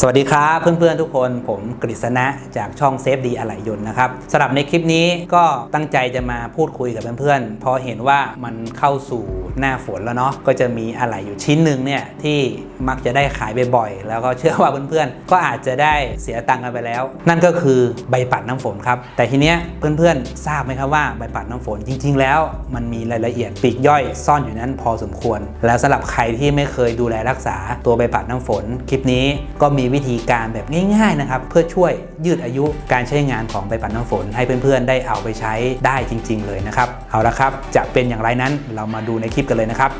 สวัสดีครับเพื่อนๆทุกคนผมกฤษณะจากช่องเซฟดีอะไหล่ยนต์นะครับสำหรับในคลิปนี้ก็ตั้งใจจะมาพูดคุยกับเพื่อนๆเพราะเห็นว่ามันเข้าสู่หน้าฝนแล้วเนาะก็จะมีอะไหล่อยู่ชิ้นหนึ่งเนี่ยที่มักจะได้ขายบ่อยๆแล้วก็เชื่อว่าเพื่อนๆก็อาจจะได้เสียตังค์กันไปแล้ว นั่นก็คือใบปัดน้ำฝนครับแต่ทีเนี้ยเพื่อนๆทราบไหมครับว่าใบปัดน้ำฝนจริง ๆ แล้ว มันมีรายละเอียดปีกย่อยซ่อนอยู่นั้นพอสมควร แล้วสำหรับใครที่ไม่เคยดูแลรักษาตัวใบปัดน้ำฝนคลิปนี้ก็มีวิธีการแบบง่ายๆนะครับเพื่อช่วยยืดอายุการใช้งานของใบปัดน้ำฝน ให้เพื่อนๆ ได้เอาไปใช้ได้จริง ๆ เลยนะครับ เอาละครับจะเป็นอย่างไรนั้นเรามาดูในคลิปกันเลยนะครับ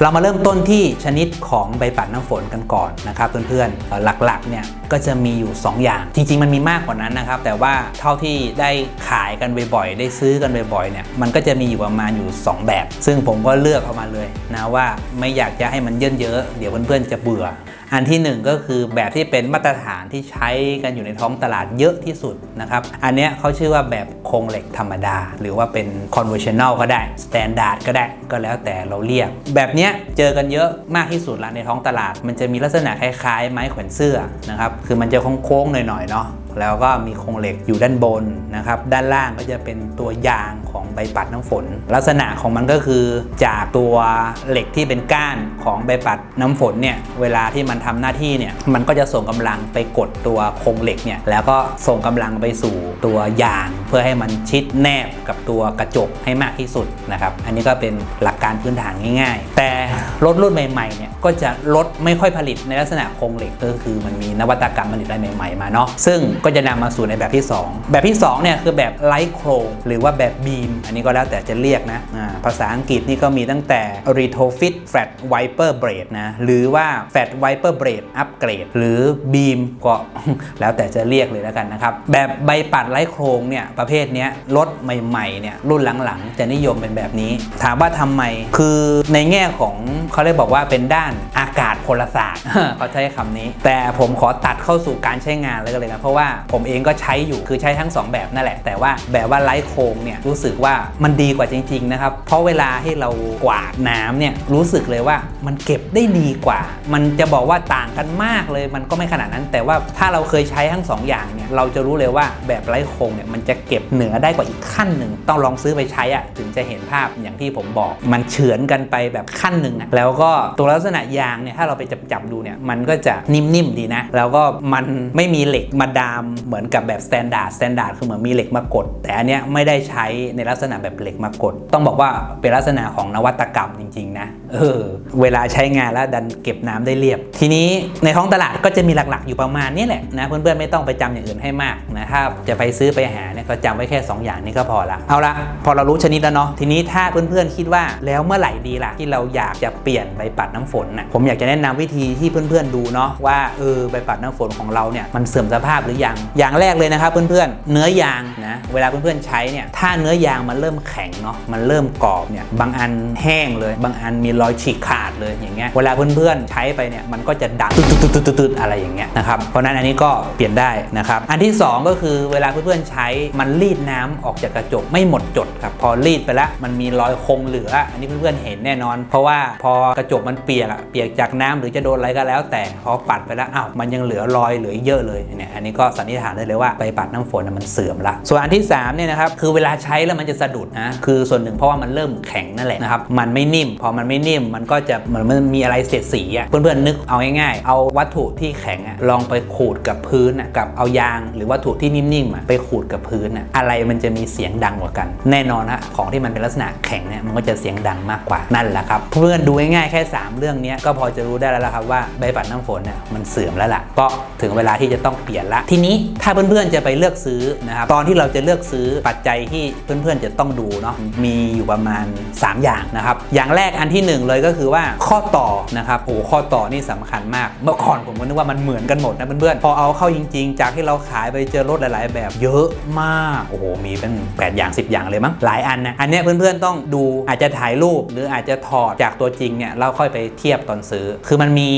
เรามาเริ่มต้นที่ชนิดของใบปัดน้ำฝนกันก่อนนะครับเพื่อนๆหลักๆเนี่ยก็จะมีอยู่ 2 อย่าง จริง ๆ มันมีมากกว่านั้นนะครับ แต่ว่าเท่าที่ได้ขายกันบ่อยๆ ได้ซื้อกันบ่อยๆเนี่ยมันก็จะมีอยู่ประมาณอยู่ 2 แบบ ซึ่งผมก็เลือกเอามาเลยนะว่าไม่อยากจะให้มันเยินเยอะเดี๋ยวเพื่อนๆจะเบื่อ อันที่หนึ่งก็คือแบบที่เป็นมาตรฐานที่ใช้กันอยู่ในท้องตลาดเยอะที่สุดนะครับ อันเนี้ยเขาชื่อว่าแบบโครงเหล็กธรรมดา หรือว่าเป็น conventional ก็ได้ standard ก็ได้ก็แล้วแต่เราเรียก แบบเนี้ยเจอกันเยอะมากที่สุดละในท้องตลาด มันจะมีลักษณะคล้ายๆ ไม้แขวนเสื้อนะครับคือมันจะโค้งๆหน่อยๆเนาะ แล้วก็มีโครงเหล็กอยู่ด้านบนนะครับ ด้านล่างก็จะเป็นตัวยางของใบปัดน้ำฝน ลักษณะของมันก็คือจากตัวเหล็กที่เป็นก้านของใบปัดน้ำฝนเนี่ยเวลาที่มันทำหน้าที่เนี่ยมันก็จะส่งกำลังไปกดตัวโครงเหล็กเนี่ยแล้วก็ส่งกำลังไปสู่ตัวยางเพื่อให้มันชิดแนบกับตัวกระจกให้มากที่สุดนะครับ อันนี้ก็เป็นหลักการพื้นฐานง่าย ๆ แต่รถรุ่นใหม่ๆเนี่ยก็จะลดไม่ค่อยผลิตในลักษณะโครงเหล็กก็คือมันมีนวัตกรรมผลิตอะไรใหม่ๆมาเนาะซึ่งก็จะนำมาสู่ในแบบที่ 2 แบบที่ 2 เนี่ยคือแบบไลท์โครงหรือว่าแบบบีมอันนี้ก็แล้วแต่จะเรียกนะอ่าภาษาอังกฤษนี่ก็มีตั้งแต่ retrofit flat wiper blade นะ หรือว่า flat wiper blade upgrade หรือ beam ก็แล้วแต่จะเรียกเลยแล้วกันนะครับ แบบใบปัดไร้โครงเนี่ยประเภทนี้รถใหม่ๆเนี่ยรุ่นหลังๆ จะนิยมเป็นแบบนี้ ถามว่าทำไมคือในแง่ของเขาเรียกบอกว่าเป็นด้านอากาศพลศาสตร์เขาใช้คำนี้ แต่ผมขอตัดเข้าสู่การใช้งานเลยกันเลยนะเพราะว่าผมเองก็ใช้อยู่คือใช้ทั้ง 2 แบบนั่นแหละ แต่ว่าแบบว่าไร้โครงเนี่ยรู้สึกว่ามันดีกว่าจริงๆนะครับ เพราะเวลาให้เรากวาดน้ำเนี่ยรู้สึกเลยว่ามันเก็บได้ดีกว่า มันจะบอกว่าต่างกันมากเลยมันก็ไม่ขนาดนั้น แต่ว่าถ้าเราเคยใช้ทั้ง 2 อย่างเนี่ยเราจะรู้เลยว่าแบบไร้โครงเนี่ยมันจะเก็บเหนือได้กว่าอีกขั้นหนึ่งต้องลองซื้อไปใช้อะถึงจะเห็นภาพอย่างที่ผมบอก มันเฉือนกันไปแบบขั้นหนึ่งอะแล้วก็ตัวลักษณะยางเนี่ยถ้าเราไปจับจับดูเนี่ยมันก็จะนิ่มๆดีนะ แล้วก็มันไม่มีเหล็กมาดามเหมือนกับแบบสแตนดาร์ดสแตนดาร์ดคือเหมือนมีเหล็กมากด แต่อันเนี้ยไม่ได้ใช้ในลักษณะแบบเหล็กมากด ต้องบอกว่าเป็นลักษณะของนวัตกรรมจริงๆนะเออเวลาใช้งานแล้วดันเก็บน้ำได้เรียบ ทีนี้ในท้องตลาดก็จะมีหลักๆ อยู่ประมาณนี้แหละนะเพื่อนๆไม่ต้องไปจำอย่างอื่นให้มากนะถ้าจะไปซื้อไปหาเนี่ยก็จำไว้แค่ 2 อย่างนี้ก็พอละเอาละพอเรารู้ชนิดแล้วเนาะทีนี้ถ้าเพื่อนๆคิดว่าแล้วเมื่อไหร่ดีล่ะที่เราอยากจะเปลี่ยนใบปัดน้ำฝนนะผมอยากจะแนะนำวิธีที่เพื่อนๆดูเนาะว่าเออใบปัดน้ำฝนของเราเนี่ยมันเสื่อมสภาพหรือยังอย่างแรกเลยนะครับเพื่อนๆ เนื้อยางนะ เวลาเพื่อนๆใช้เนี่ย ถ้าเนื้อยางมันเริ่มแข็งเนาะ มันเริ่มกรอบเนี่ย บางอันแห้งเลย บางอันมีรอยฉีกขาดเลยอย่างเงี้ย เวลาเพื่อนๆใช้ไปเนี่ย มันก็จะดังตึ๊ดๆๆๆอะไรอย่างเงี้ยนะครับ เพราะนั้นอันนี้ก็เปลี่ยนได้นะครับ อันที่สองก็คือเวลาเพื่อนๆใช้มันรีดน้ำออกจากกระจกไม่หมดจดครับ พอรีดไปแล้วมันมีรอยคงเหลือ อันนี้เพื่อนๆเห็นแน่นอน เพราะว่าพอกระจกมันเปียกอะเปียกจากน้ำหรือจะโดนอะไรก็แล้ว แต่พอปัดไปแล้วอ้าวมันยังเหลือรอยเหลือเยอะเลยเนี่ยอันนี้ก็สันนิษฐานได้เลยว่าใบปัดน้ำฝนมันเสื่อมละ ส่วนอันที่3เนี่ยนะครับคือเวลาใช้แล้วมันจะสะดุดนะคือส่วนหนึ่งเพราะว่ามันเริ่มแข็งนั่นแหละนะครับมันไม่นิ่ม พอมันไม่นิ่มมันก็จะเหมือนมันมีอะไรเสียดสีอะเพื่อนๆนึกเอาง่ายๆ เอาวัตถุที่แข็งอะลองไปขูดกับพื้นอะกับเอายางหรือวัตถุที่นิ่มๆอะไปขูดกับพื้นอะอะไรมันจะมีเสียงดังกว่ากัน แน่นอนฮะของที่มันเป็นลักษณะแข็งเนี่ยมันก็จะเสียงดังมากกว่านั่นแหละครับเพื่อนๆดูง่ายๆแค่ 3 เรื่องนี้ก็พอจะรู้ได้แล้วละครับว่าใบปัดน้ำฝนเนี่ยมันเสื่อมแล้วล่ะก็ถึงเวลาที่จะต้องเปลี่ยนละทีนี้ถ้าเพื่อนๆจะไปเลือกซื้อนะครับตอนที่เราจะเลือกซื้อปัจจัยที่เพื่อนๆจะต้องดูเนาะมีอยู่ประมาณ 3 อย่างนะครับอย่างแรกอันที่หนึ่งเลยก็คือว่าข้อต่อนะครับโอ้ข้อต่อนี่สำคัญมากเมื่อก่อนผมก็นึกว่ามันเหมือนกันหมดนะเพื่อนๆพอเอาเข้าจริง ๆ จากที่เราขายไปเจอรถหลายๆ แบบเยอะมากโอ้โหมีเป็น 8 อย่าง 10 อย่างเลยมั้งหลายอันนะอันนี้เพื่อนๆต้องดูอาจจะถ่ายรูปหรืออาจจะถอดจากตัวจริงเนี่ยแล้วค่อยไปเทียบตอนซื้อ คือมันมี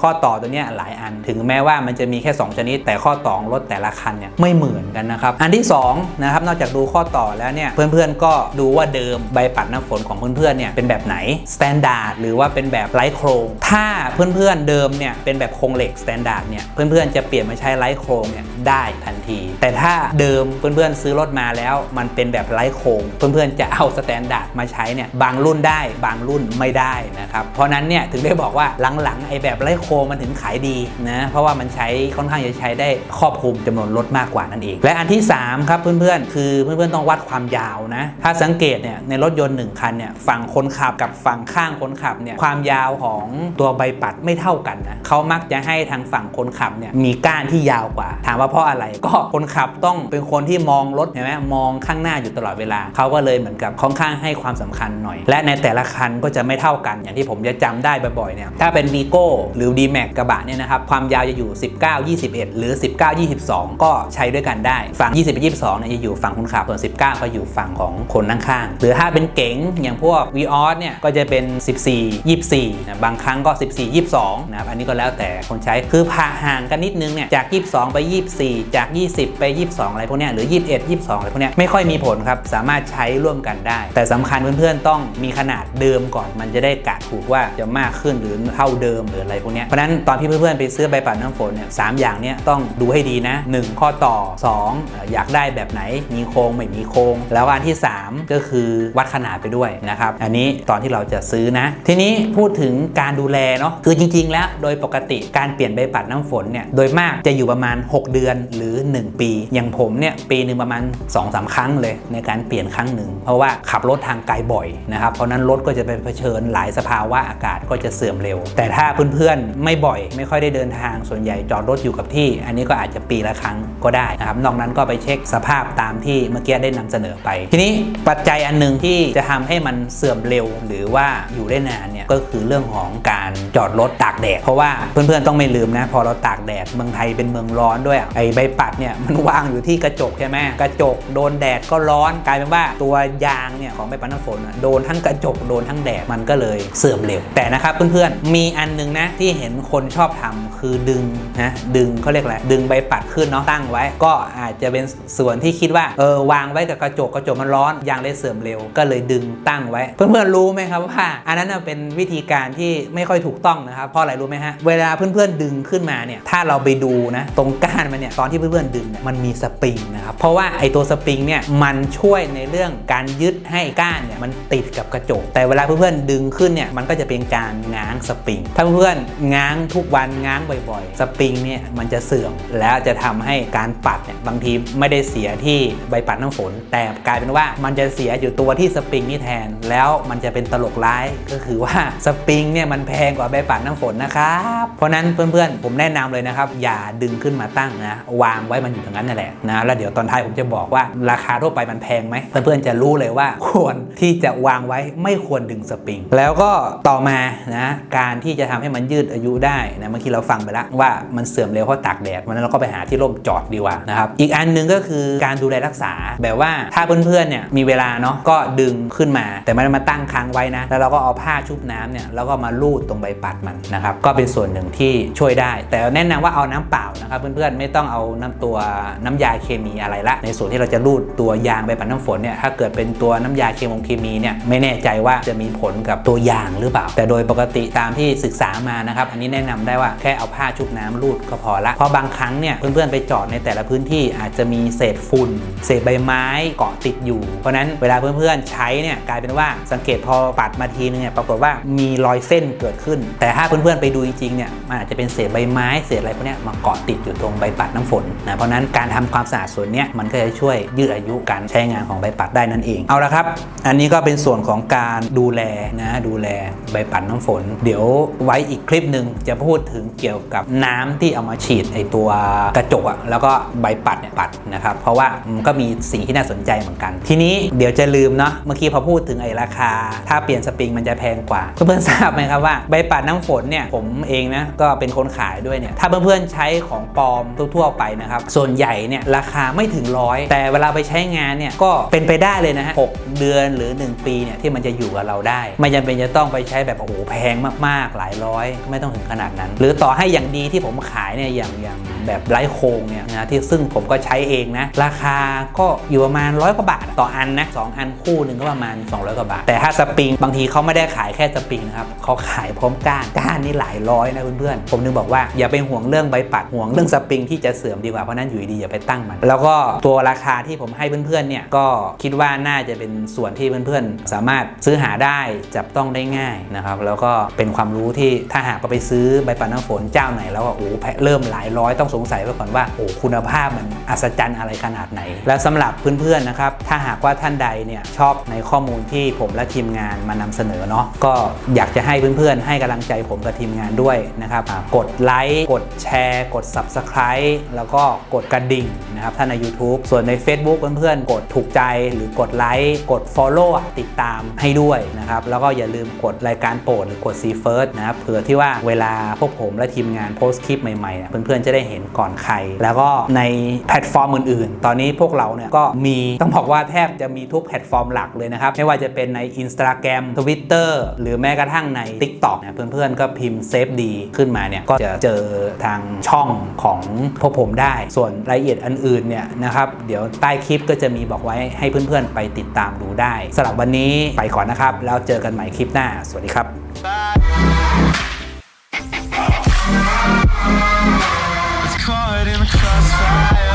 ข้อต่อตัวเนี้ยหลายอันถึงแม้ว่ามันจะมีแค่ 2 ชนิด แต่ข้อต่อรถแต่ละคันเนี่ยไม่เหมือนกันนะครับ อันที่สอง2นะครับนอกจากดูข้อต่อแล้วเนี่ยเพื่อนๆก็ดูว่าเดิมใบปัดน้ำฝนของเพื่อนๆเนี่ยเป็นแบบไหนสแตนดาร์ดหรือว่าเป็นแบบไร้โครง ถ้าเพื่อนๆเดิมเนี่ยเป็นแบบโครงเหล็กสแตนดาร์ดเนี่ยเพื่อนๆจะเปลี่ยนมาใช้ไร้โครงเนี่ยได้ทันที แต่ถ้าเดิมเพื่อนๆซื้อรถมาแล้ว มันเป็นแบบไร้โครง เพื่อนๆจะเอาสแตนดาร์ดมาใช้เนี่ยบางรุ่นได้บางรุ่นไม่ได้นะครับเพราะนั้นเนี่ยถึงได้บอกว่าหลังๆไอ้แบบไร้โครงมันถึงขายดีนะเพราะว่ามันใช้ค่อนข้างจะใช้ได้ครอบคลุมจำนวนรถมากกว่านั่นเอง และอันที่ 3 ครับเพื่อนๆ คือเพื่อนๆต้องวัดความยาวนะ ถ้าสังเกตเนี่ยในรถยนต์1คันเนี่ยฝั่งคนขับกับฝั่งข้างคนขับเนี่ยความยาวของตัวใบปัดไม่เท่ากันนะเขามักจะให้ทางฝั่งคนขับเนี่ยมีก้านที่ยาวกว่า ถามว่าเพราะอะไร ก็คนขับต้องเป็นคนที่มองรถเห็นไหมมองข้างหน้าอยู่ตลอดเวลาเขาก็เลยเหมือนกับค่อนข้างให้ความสำคัญหน่อย และในแต่ละคันก็จะไม่เท่ากันอย่างที่ผมจะจำได้บ่อยๆเนี่ยถ้าเป็นวีโก้หรือ d m a x กระบะเนี่ยนะครับความยาวจะอยู่ 19 21 หรือ 19 22 ก็ใช้ด้วยกันได้ ฝั่ง21 22เนี่ยจะอยู่ฝั่งคนขับ ส่วน 19 ก็อยู่ฝั่งของคนนั่งข้าง หรือถ้าเป็นเก๋งอย่างพวก v ีออสเนี่ยก็จะเป็น 14 24นะบางครั้งก็ 14 22นะครับอันนี้ก็แล้วแต่คนใช้คือพาห่างกันนิดนึงเนี่ยจาก 22 ไป 24 จาก 20 ไป 22 อะไรพวกเนี้ยหรือ 21 22 อะไรพวกเนี้ยไม่ค่อยมีผลครับสามารถใช้ร่วมกันได้ แต่สำคัญเพื่อนๆต้องมีขนาดเดิมก่อนมันจะได้กะถูกว่าจะมากขึ้นหรือเท่าเดิมหรืออะไรพวกเนี้ยเพราะนั้นตอนที่เพื่อนๆไปซื้อใบปัดน้ำฝนเนี่ยสอย่างเนี้ยต้องดูให้ดีนะ 1 ข้อต่อ 2 อยากได้แบบไหนมีโครงไม่มีโครงแล้วอันที่ 3 ก็คือวัดขนาดไปด้วยนะครับ อันนี้ตอนที่เราจะซื้อนะ ทีนี้พูดถึงการดูแลเนาะคือจริง ๆ แล้วโดยปกติการเปลี่ยนใบปัดน้ำฝนเนี่ยโดยมากจะอยู่ประมาณ 6 เดือนหรือ 1 ปี อย่างผมเนี่ยปีหนึ่งประมาณ2-3ครั้งเลย ในการเปลี่ยนครั้งหนึ่ง เพราะว่าขับรถทางไกลบ่อยนะครับ เพราะนั้นรถก็จะไปเผชิญหลายสภาวะอากาศก็จะเสื่อมเร็ว แต่ถ้าเพื่อนๆไม่บ่อย ไม่ค่อยได้เดินทางส่วนใหญ่จอดรถอยู่กับที่ อันนี้ก็อาจจะปีละครั้งก็ได้นะครับนอกนั้นก็ไปเช็คสภาพตามที่เมื่อกี้ได้นำเสนอไป ทีนี้ปัจจัยอันหนึ่งที่จะทำให้มันเสื่อมเร็ว หรือว่าอยู่ได้นานเนี่ยก็คือเรื่องของการจอดรถตากแดด เพราะว่าเพื่อนๆต้องไม่ลืมนะพอเราตากแดดเมืองไทยเป็นเมืองร้อนด้วยไอใบปัดเนี่ยมันวางอยู่ที่กระจกใช่ไหมกระจกโดนแดดก็ร้อนกลายเป็นว่าตัวยางเนี่ยของใบปัดน้ำฝนโดนทั้งกระจกโดนทั้งแดดมันก็เลยเสื่อมเร็วแต่นะครับเพื่อนๆมีอันหนึงนะที่เห็นคนชอบทำคือดึงนะดึงเขาเรียกอะไรดึงใบปัดขึ้นเนาะตั้งไว้ ก็อาจจะเป็นส่วนที่คิดว่าเออวางไว้กับกระจกกระจกมันร้อนยางเลยเสื่อมเร็ว ก็เลยดึงตั้งไว้ เพื่อนๆรู้ไหมครับว่า อันนั้นเป็นวิธีการที่ไม่ค่อยถูกต้องนะครับเพราะอะไรรู้ไหมฮะเวลาเพื่อนๆดึงขึ้นมาเนี่ยถ้าเราไปดูนะตรงก้านมันเนี่ยตอนที่เพื่อนๆดึงมันมีสปริงนะครับเพราะว่าไอตัวสปริงเนี่ยมันช่วยในเรื่องการยึดให้ก้านเนี่ยมันติดกับกระจก แต่เวลาเพื่อนๆดึงขึ้นเนี่ยมันก็จะเป็นการง้างสปริงถ้าเพื่อนๆง้างทุกวันง้างบ่อยๆ สปริงเนี่ยมันจะเสื่อมแล้วจะทำให้การปัดเนี่ยบางทีไม่ได้เสียที่ใบปัดน้ำฝน แต่กลายเป็นว่ามันจะเสียอยู่ตัวที่สปริงนี่แทน แล้วมันจะเป็นตลกร้ายก็คือว่าสปริงเนี่ยมันแพงกว่าใบปัดน้ำฝนนะครับเพราะนั้นเพื่อนๆ ผมแนะนำเลยนะครับ อย่าดึงขึ้นมาตั้งนะ วางไว้มันอยู่ตรงนั้นนั่นแหละนะแล้วเดี๋ยวตอนท้ายผมจะบอกว่าราคาทั่วไปมันแพงไหมเพื่อนๆจะรู้เลยว่าควรที่จะวางไว้ไม่ควรดึงสปริง แล้วก็ต่อมานะการที่จะทำให้มันยืดอายุได้นะเมื่อกี้เราฟังไปแล้วว่ามันเสื่อมเร็วเพราะตากแดดวันนั้นเราก็ไปหาที่ร่มจอดดีกว่านะครับอีกอันหนึ่งก็คือการดูแลรักษาแบบว่าถ้าเพื่อนๆเนี่ยมีเวลาเนาะก็ดึงขึ้นมา แต่ไม่ได้มาตั้งค้างไว้นะ แล้วเราก็เอาผ้าชุบน้ำเนี่ยแล้วก็มาลูดตรงใบปัดมันนะครับก็เป็นส่วนหนึ่งที่ช่วยได้ แต่แนะนำว่าเอาน้ำเปล่านะครับเพื่อนๆไม่ต้องเอาน้ำตัวน้ำยาเคมีอะไรละ ในส่วนที่เราจะลูดตัวยางใบปัดน้ำฝนเนี่ยถ้าเกิดเป็นตัวน้ำยาเคมงเคมีเนี่ยไม่แน่ใจว่าจะมีผลกับตัวยางหรือเปล่า แต่โดยปกติตามที่ศึกษามานะครับอันนี้แนะนำได้ว่าแค่เอาผ้าชุบน้ำลูดก็พอละเพราะบางครั้งเนี่ยเพื่อนๆไปจอดในแต่ละพื้นที่อาจจะมีเศษฝุ่น เศษใบไม้เกาะติดอยู่ เพราะนั้นเวลาเพื่อนๆใช้เนี่ยกลายเป็นว่าสังเกตพอปัดมาทีนึงเนี่ยปรากฏว่ามีรอยเส้นเกิดขึ้น แต่ถ้าเพื่อนๆไปดูจริงๆเนี่ยมันอาจจะเป็นเศษใบไม้เศษอะไรพวกนี้มาเกาะติดอยู่ตรงใบปัดน้ำฝนนะเพราะนั้นการทำความสะอาดส่วนนี้มันก็จะช่วยยืดอายุการใช้งานของใบปัดได้นั่นเองเอาละครับ อันนี้ก็เป็นส่วนของการดูแลนะดูแลใบปัดน้ำฝน เดี๋ยวไว้อีกคลิปหนึ่งจะพูดถึงเกี่ยวกับน้ำที่เอามาฉีดไอตัวกระจกอะแล้วก็ใบปัดเนี่ยปัดนะครับ เพราะว่ามันก็มีสิ่งที่น่าสนใจเหมือนกัน ทีนี้เดี๋ยวจะลืมเนาะเมื่อกี้พอพูดถึงไอ้ราคา ถ้าเปลี่ยนสปริงมันจะแพงกว่า เพื่อนๆทราบไหมครับว่าใบปัดน้ำฝนเนี่ยผมเองนะก็เป็นคนขายด้วยเนี่ยถ้าเพื่อนๆใช้ของปลอมทั่วๆไปนะครับส่วนใหญ่เนี่ยราคาไม่ถึงร้อยแต่เวลาไปใช้งานเนี่ยก็เป็นไปได้เลยนะฮะหกเดือนหรือ 1 ปีเนี่ยที่มันจะอยู่กับเราได้ ไม่จำเป็นจะต้องไปใช้แบบโอ้โหแพงมากๆหลายร้อย ไม่ต้องถึงขนาดนั้น หรือต่อให้อย่างดีที่ผมขายเนี่ยอย่างอย่าง แบบไร้โครงเนี่ยนะที่ซึ่งผมก็ใช้เองนะ ราคาก็อยู่ประมาณร้อยกว่าบาทต่ออันนะสองอันคู่หนึ่งก็ประมาณ 200 กว่าบาท แต่ถ้าสปริง บางทีเขาไม่ได้ขายแค่สปริงนะครับเขาขายพร้อมก้านก้านนี่หลายร้อยนะเพื่อนๆผมนึงบอกว่าอย่าไปห่วงเรื่องใบปัดห่วงเรื่องสปริงที่จะเสื่อมดีกว่าเพราะนั้นอยู่ดีอย่าไปตั้งมัน แล้วก็ตัวราคาที่ผมให้เพื่อนๆเนี่ยก็คิดว่าน่าจะเป็นส่วนที่เพื่อนๆ สามารถซื้อหาได้จับต้องได้ง่ายนะครับแล้วก็เป็นความรู้ที่ถ้าหากไปซื้อใบปัดน้ำฝนเจ้าไหนแล้วก็โอ้เริ่มหลายร้อยต้องสงสัยไว้ก่อนว่าโอ้คุณภาพมันอัศจรรย์อะไรขนาดไหน และสำหรับเพื่อนๆนะครับถ้าหากว่าท่านใดเนี่ยชอบในข้อมูลที่ผมและทีมงานมานำเสนอเนาะก็อยากจะให้เพื่อนๆ ให้กำลังใจผมกับทีมงานด้วยนะครับกดไลค์กดแชร์กด Subscribe แล้วก็กดกระดิ่งนะครับถ้านใน YouTube ส่วนใน Facebook เพื่อนๆ กดถูกใจหรือกดไลค์กด Follow อ่ติดตามให้ด้วยนะครับแล้วก็อย่าลืมกดรายการโปรดหรือกด See First นะครับเผื่อที่ว่าเวลาพวกผมและทีมงานโพสต์คลิปใหม่ๆเพื่อนๆจะได้เห็นก่อนใคร แล้วก็ในแพลตฟอร์มอื่น ๆ ตอนนี้พวกเราเนี่ยก็มีต้องบอกว่าแทบจะมีทุกแพลตฟอร์มหลักเลยนะครับ ไม่ว่าจะเป็นใน Instagram Twitter หรือแม้กระทั่งใน TikTok เนี่ยเพื่อนๆ ก็พิมพ์เซฟดีขึ้นมาเนี่ยก็จะเจอทางช่องของพวกผมได้ ส่วนรายละเอียดอันอื่นเนี่ยนะครับเดี๋ยวใต้คลิปก็จะมีบอกไว้ให้เพื่อนๆ ไปติดตามดูได้สำหรับวันนี้ไปก่อนนะครับ แล้วเจอกันใหม่คลิปหน้า สวัสดีครับ crossfire